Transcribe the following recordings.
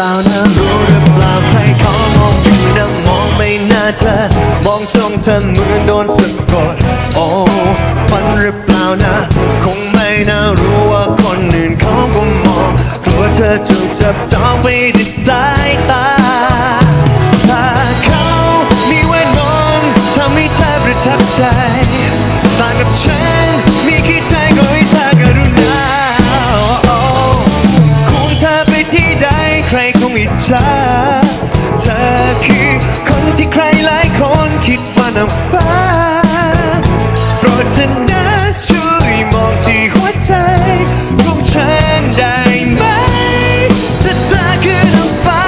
ล่านะรู้หรือเปล่าใครเขามองอยู่นะมองไม่น่าเธอมองจ้องเธอเหมือนโดนสะกดโอ้ฝันหรือเปล่านะ คงไม่น่ารู้ว่าคนอื่นเขาก็มองกลัวเธอถูกจับจ้องไปที่สายตาถ้าเขามีเวทมนต์ทำให้เธอประทับใจต่างกับฉัน ของฉันได้ไหมถ้าเธอคือน้ำฟ้า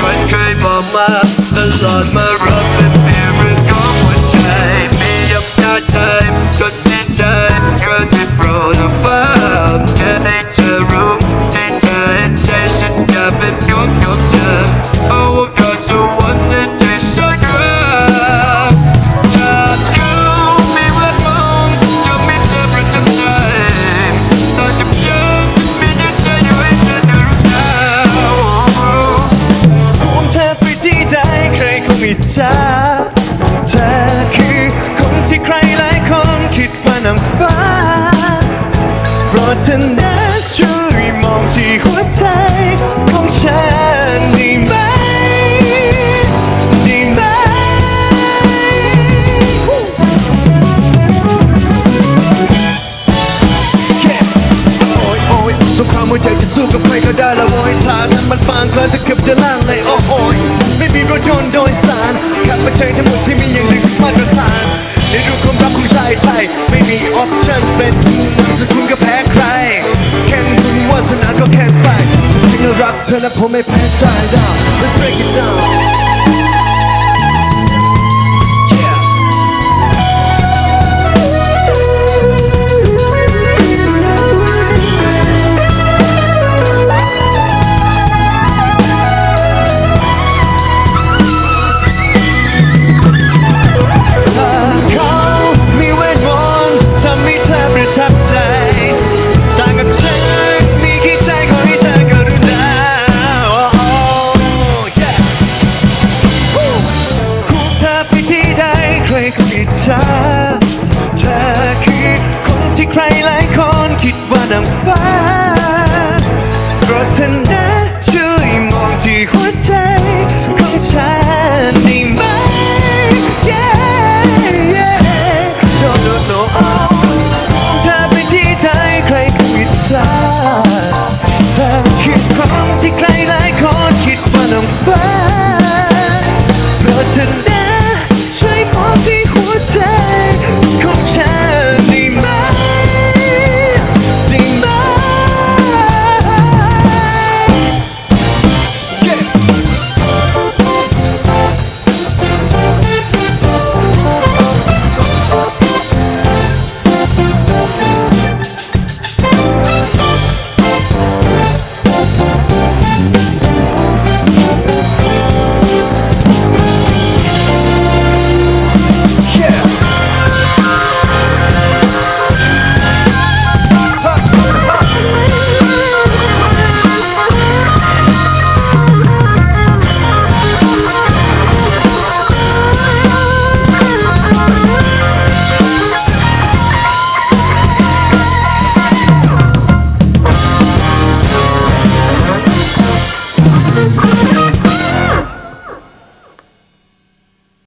คนเคยบอกมาตลอดมารัก ธอนะช่วยมองที่หัวใจของฉันได้ไหมได้ไหมโอ้ยโอ้ยสงครามหัวใจจะสู้กับใครก็ได้ละโว้ยทางนั้นมันฟางเกินจะเกือบจะล่างเลยโอ้โอยไม่มีรถยนต์โดยสารขับมาใช้ทั้งหมดที่มีอย่างหนึ่งมาตรฐานในรูปความรักของชายไทยไม่มีออปชั่นเป็น turn up, pull me pants right down. Let's break it down. return.